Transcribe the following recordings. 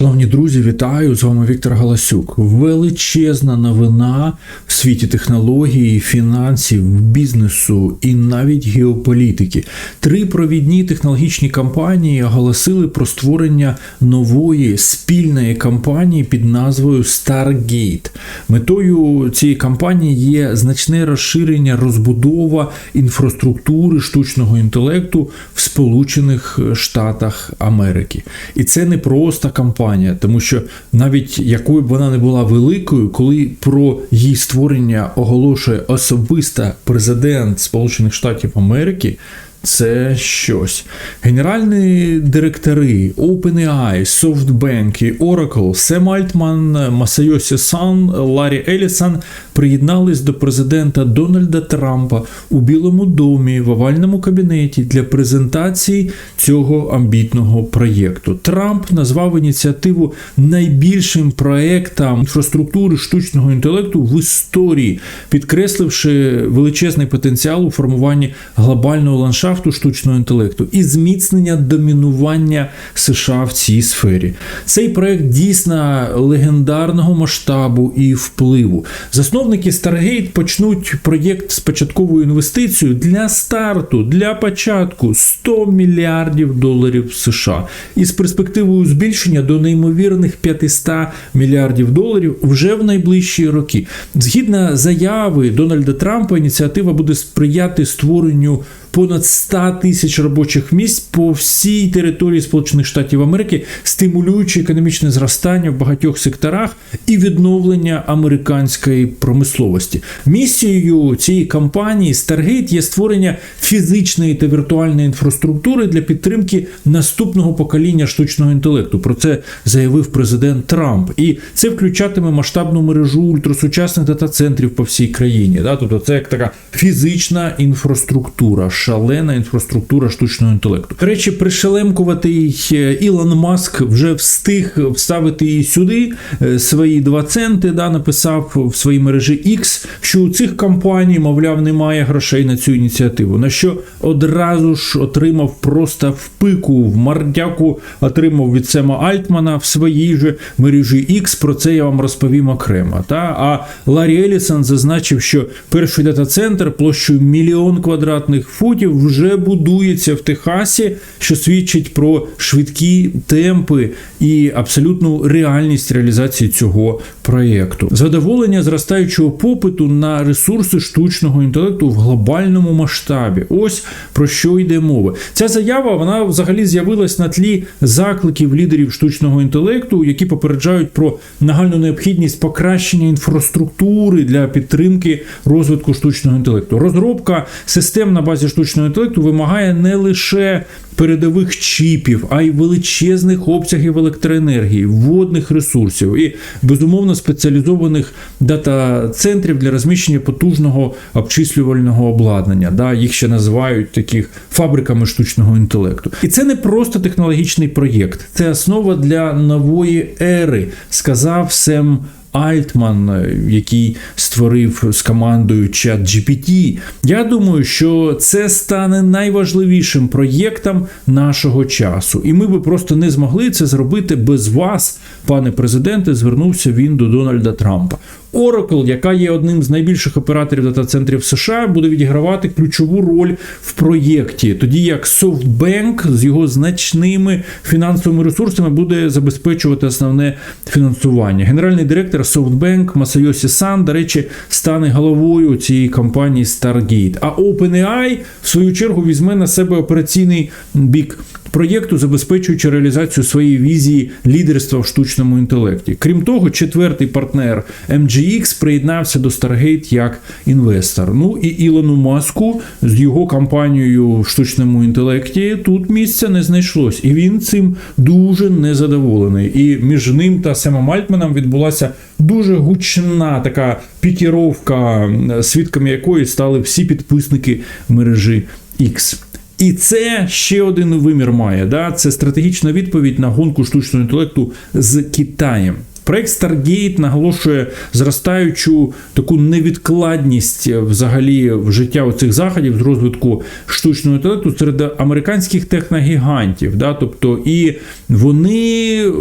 Шановні друзі, вітаю! З вами Віктор Галасюк. Величезна новина в світі технологій, фінансів, бізнесу і навіть геополітики. Три провідні технологічні компанії оголосили про створення нової спільної компанії під назвою Stargate. Метою цієї компанії є значне розширення, розбудова інфраструктури штучного інтелекту в Сполучених Штатах Америки. І це не просто компанія, тому що навіть якою б вона не була великою, коли про її створення оголошує особиста президент Сполучених Штатів Америки. Це щось. Генеральні директори OpenAI, SoftBank і Oracle, Сем Альтман, Масайосі Сан, Ларі Елісан приєднались до президента Дональда Трампа у Білому домі в овальному кабінеті для презентації цього амбітного проєкту. Трамп назвав ініціативу найбільшим проектом інфраструктури штучного інтелекту в історії, підкресливши величезний потенціал у формуванні глобального ландшафту штучного інтелекту і зміцнення домінування США в цій сфері. Цей проект дійсно легендарного масштабу і впливу. Засновники Stargate почнуть проєкт з початковою інвестицією для старту, для початку 100 мільярдів доларів США і з перспективою збільшення до неймовірних 500 мільярдів доларів вже в найближчі роки. Згідно заяви Дональда Трампа, ініціатива буде сприяти створенню понад 100 тисяч робочих місць по всій території Сполучених Штатів Америки, стимулюючи економічне зростання в багатьох секторах і відновлення американської промисловості. Місією цієї кампанії Stargate є створення фізичної та віртуальної інфраструктури для підтримки наступного покоління штучного інтелекту. Про це заявив президент Трамп, і це включатиме масштабну мережу ультрасучасних дата-центрів по всій країні. Тобто, це як така фізична інфраструктура шалена інфраструктура штучного інтелекту. До речі, пришелемкуватий Ілон Маск вже встиг вставити і сюди е, свої два центи. Да, написав в своїй мережі X, що у цих компаній, мовляв, немає грошей на цю ініціативу. На що одразу ж отримав просто в пику, в мардяку отримав від Сема Альтмана в своїй же мережі X. Про це я вам розповім окремо. Та? А Ларі Елісон зазначив, що перший дата-центр площею мільйон квадратних футів вже будується в Техасі, що свідчить про швидкі темпи і абсолютну реальність реалізації цього проєкту. Задоволення зростаючого попиту на ресурси штучного інтелекту в глобальному масштабі. Ось про що йде мова. Ця заява вона взагалі з'явилась на тлі закликів лідерів штучного інтелекту, які попереджають про нагальну необхідність покращення інфраструктури для підтримки розвитку штучного інтелекту. Розробка систем на базі штучного інтелекту вимагає не лише передових чіпів, а й величезних обсягів електроенергії, водних ресурсів і безумовно спеціалізованих дата-центрів для розміщення потужного обчислювального обладнання. Да, Їх ще називають таких фабриками штучного інтелекту. І це не просто технологічний проєкт, це основа для нової ери, сказав Сем. Альтман, який створив з командою ChatGPT. Я думаю, що це стане найважливішим проєктом нашого часу, і ми би просто не змогли це зробити без вас, пане президенте. Звернувся він до Дональда Трампа. Oracle, яка є одним з найбільших операторів дата-центрів США, буде відігравати ключову роль в проєкті, тоді як SoftBank з його значними фінансовими ресурсами буде забезпечувати основне фінансування. Генеральний директор SoftBank Масайосі Сан, до речі, стане головою цієї компанії Stargate. А OpenAI, в свою чергу, візьме на себе операційний бік проєкту, забезпечуючи реалізацію своєї візії лідерства в штучному інтелекті. Крім того, четвертий партнер MGX приєднався до Stargate як інвестор. Ну і Ілону Маску з його компанією в штучному інтелекті тут місця не знайшлось, і він цим дуже незадоволений. І між ним та Семом Альтманом відбулася дуже гучна така пікіровка, свідками якої стали всі підписники мережі X. І це ще один вимір має. Да? Це стратегічна відповідь на гонку штучного інтелекту з Китаєм. Проект Stargate наголошує зростаючу таку невідкладність взагалі в життя оцих заходів з розвитку штучного інтелекту серед американських техногігантів. Да? Тобто, і вони е,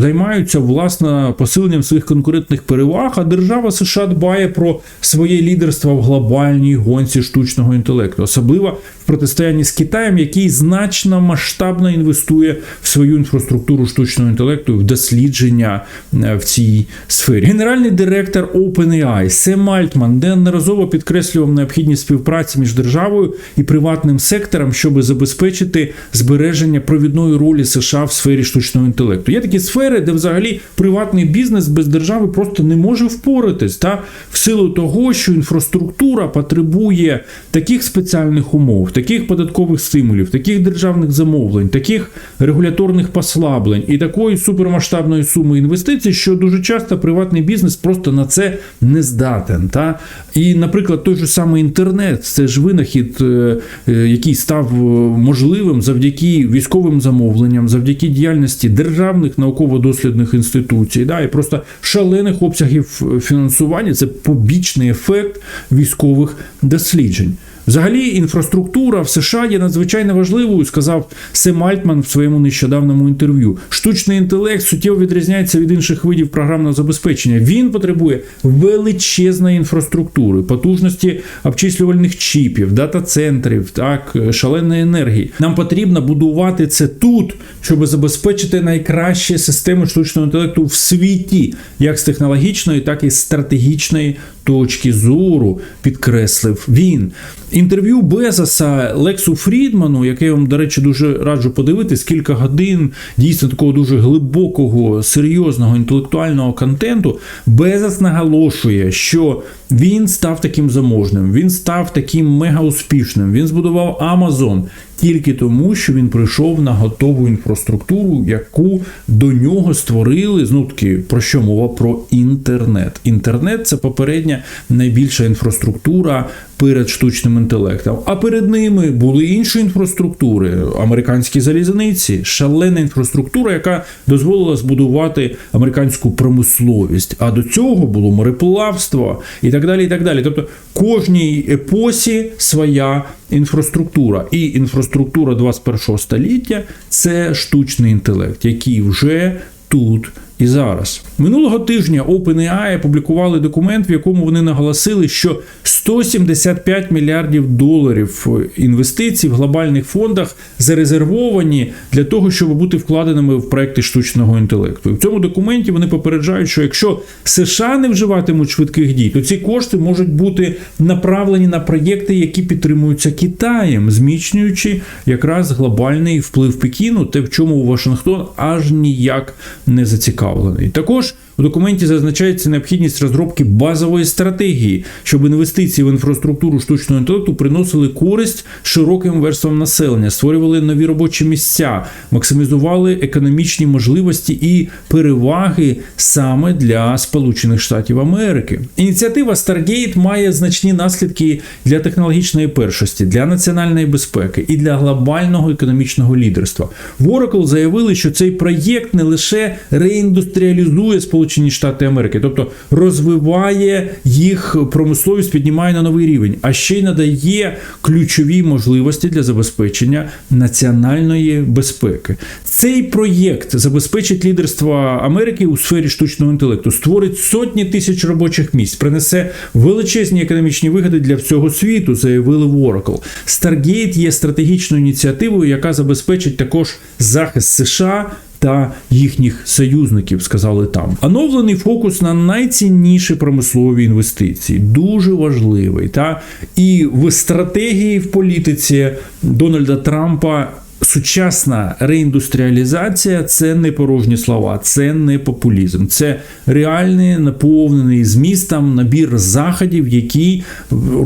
займаються власне посиленням своїх конкурентних переваг, а держава США дбає про своє лідерство в глобальній гонці штучного інтелекту, особливо протистоянні з Китаєм, який значно масштабно інвестує в свою інфраструктуру штучного інтелекту в дослідження е, в цій сфері. Генеральний директор OpenAI Сем Альтман неодноразово підкреслював необхідність співпраці між державою і приватним сектором, щоб забезпечити збереження провідної ролі США в сфері штучного інтелекту. Є такі сфери, де взагалі приватний бізнес без держави просто не може впоратись, та в силу того, що інфраструктура потребує таких спеціальних умов, таких податкових стимулів, таких державних замовлень, таких регуляторних послаблень і такої супермасштабної суми інвестицій, що дуже часто приватний бізнес просто на це не здатен. Та? І, наприклад, той же самий інтернет, це ж винахід, е, е, який став е, можливим завдяки військовим замовленням, завдяки діяльності державних науково-дослідних інституцій, да? і просто шалених обсягів фінансування. Це побічний ефект військових досліджень. Взагалі, інфраструктура в США є надзвичайно важливою, сказав Сем Альтман в своєму нещодавному інтерв'ю. Штучний інтелект суттєво відрізняється від інших видів програмного забезпечення. Він потребує величезної інфраструктури, потужності обчислювальних чіпів, дата-центрів, так, шаленої енергії. Нам потрібно будувати це тут, щоб забезпечити найкращі системи штучного інтелекту в світі, як з технологічної, так і стратегічної точки зору, підкреслив він. Інтерв'ю Безоса Лексу Фрідману, яке я вам, до речі, дуже раджу подивитись, кілька годин дійсно такого дуже глибокого, серйозного інтелектуального контенту. Безос наголошує, що він став таким заможним, він став таким мега успішним. Він збудував Амазон тільки тому, що він прийшов на готову інфраструктуру, яку до нього створили. знутки. про що мова? Про інтернет. Інтернет це попередня найбільша інфраструктура перед штучним інтелектом. А перед ними були інші інфраструктури, американські залізниці, шалена інфраструктура, яка дозволила збудувати американську промисловість. А до цього було мореплавство і так далі. і так далі. Тобто кожній епосі своя інфраструктура. І інфраструктура 21 століття це штучний інтелект, який вже тут і зараз. Минулого тижня OpenAI опублікували документ, в якому вони наголосили, що 175 мільярдів доларів інвестицій в глобальних фондах зарезервовані для того, щоб бути вкладеними в проекти штучного інтелекту. І в цьому документі вони попереджають, що якщо США не вживатимуть швидких дій, то ці кошти можуть бути направлені на проєкти, які підтримуються Китаєм, зміцнюючи якраз глобальний вплив Пекіну, те, в чому Вашингтон аж ніяк не зацікавлений. Також у документі зазначається необхідність розробки базової стратегії, щоб інвестиції в інфраструктуру штучного інтелекту приносили користь широким верствам населення, створювали нові робочі місця, максимізували економічні можливості і переваги саме для Сполучених Штатів Америки. Ініціатива Stargate має значні наслідки для технологічної першості, для національної безпеки і для глобального економічного лідерства. В Oracle заявили, що цей проєкт не лише реіндустріалізує Сполучені Сполучені Штати Америки, тобто розвиває їх промисловість, піднімає на новий рівень, а ще й надає ключові можливості для забезпечення національної безпеки. Цей проєкт забезпечить лідерство Америки у сфері штучного інтелекту, створить сотні тисяч робочих місць, принесе величезні економічні вигоди для всього світу, заявили в Oracle. Stargate є стратегічною ініціативою, яка забезпечить також захист США та їхніх союзників, сказали там. Оновлений фокус на найцінніші промислові інвестиції, дуже важливий. Та і в стратегії в політиці Дональда Трампа. Сучасна реіндустріалізація це не порожні слова, це не популізм, це реальний наповнений змістом набір заходів, який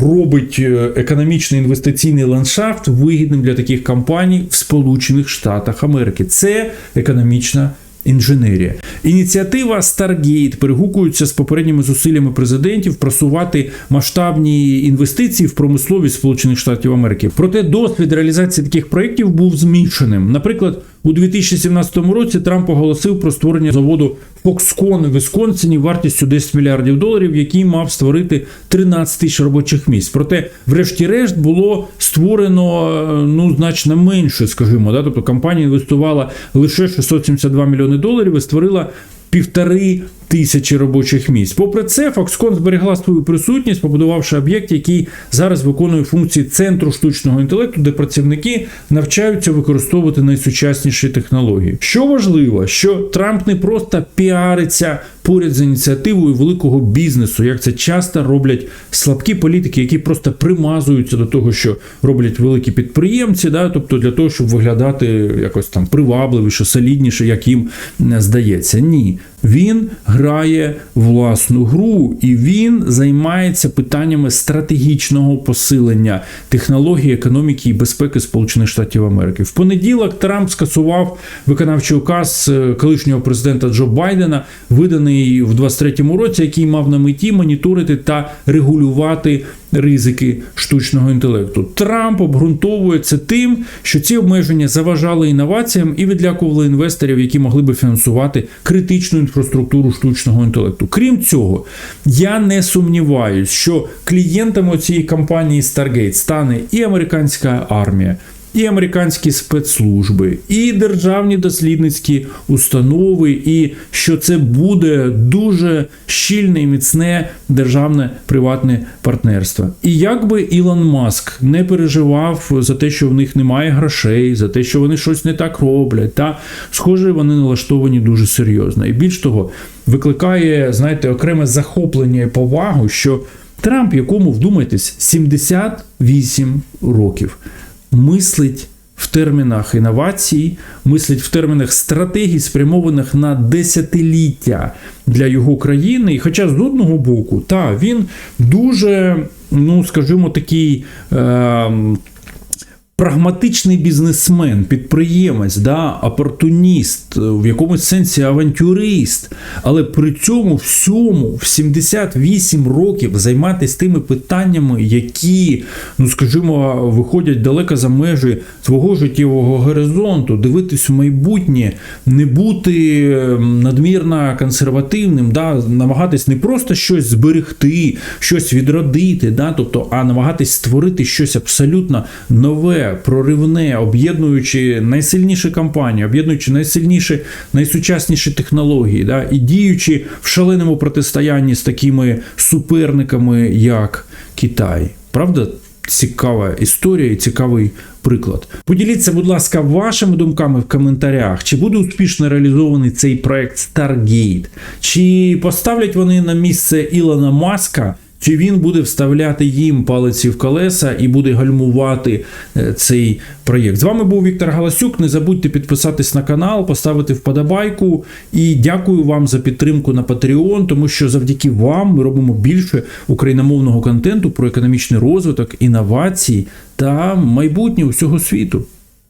робить е, економічний інвестиційний ландшафт вигідним для таких компаній в Сполучених Штатах Америки. Це економічна. Інженерія ініціатива Stargate перегукується з попередніми зусиллями президентів просувати масштабні інвестиції в промисловість Сполучених Штатів Америки. Проте досвід реалізації таких проєктів був змішаним. Наприклад, у 2017 році Трамп оголосив про створення заводу Foxconn в Вісконсині вартістю 10 мільярдів доларів, який мав створити 13 тисяч робочих місць. Проте, врешті-решт, було створено е, ну значно менше, скажімо, да? тобто компанія інвестувала лише 672 мільйони доларів і створила півтори тисячі робочих місць. Попри це, Foxconn зберегла свою присутність, побудувавши об'єкт, який зараз виконує функції центру штучного інтелекту, де працівники навчаються використовувати найсучасніші технології. Що важливо, що Трамп не просто піариться поряд з ініціативою великого бізнесу, як це часто роблять слабкі політики, які просто примазуються до того, що роблять великі підприємці, да, тобто для того, щоб виглядати якось там привабливіше, солідніше, як їм здається. Ні, він грає власну гру і він займається питаннями стратегічного посилення технології, економіки і безпеки Сполучених Штатів Америки. В понеділок Трамп скасував виконавчий указ е, колишнього президента Джо Байдена, виданий в 23-му році, який мав на меті моніторити та регулювати ризики штучного інтелекту. Трамп обґрунтовує це тим, що ці обмеження заважали інноваціям і відлякували інвесторів, які могли би фінансувати критичну інфраструктуру штучного інтелекту. Крім цього, я не сумніваюсь, що клієнтами цієї компанії Stargate стане і американська армія. І американські спецслужби, і державні дослідницькі установи, і що це буде дуже щільне і міцне державне приватне партнерство. І як би Ілон Маск не переживав за те, що в них немає грошей, за те, що вони щось не так роблять, та схоже, вони налаштовані дуже серйозно. І більш того, викликає, знаєте, окреме захоплення і повагу, що Трамп, якому вдумайтесь, 78 років мислить в термінах інновацій, мислить в термінах стратегій, спрямованих на десятиліття для його країни. І хоча з одного боку, та він дуже, ну скажімо, такий. Е- Прагматичний бізнесмен, підприємець, да, опортуніст, в якомусь сенсі авантюрист, але при цьому всьому в 78 років займатися тими питаннями, які, ну скажімо, виходять далеко за межі свого життєвого горизонту, дивитись в майбутнє, не бути надмірно консервативним, да, намагатись не просто щось зберегти, щось відродити, да, тобто, а намагатись створити щось абсолютно нове проривне, об'єднуючи найсильніші компанії, об'єднуючи найсильніші, найсучасніші технології, да, і діючи в шаленому протистоянні з такими суперниками, як Китай. Правда? Цікава історія і цікавий приклад. Поділіться, будь ласка, вашими думками в коментарях, чи буде успішно реалізований цей проект Stargate, чи поставлять вони на місце Ілона Маска. Чи він буде вставляти їм палиці в колеса і буде гальмувати е, цей проєкт? З вами був Віктор Галасюк. Не забудьте підписатись на канал, поставити вподобайку. І дякую вам за підтримку на Patreon, тому що завдяки вам ми робимо більше україномовного контенту про економічний розвиток, інновації та майбутнє усього світу.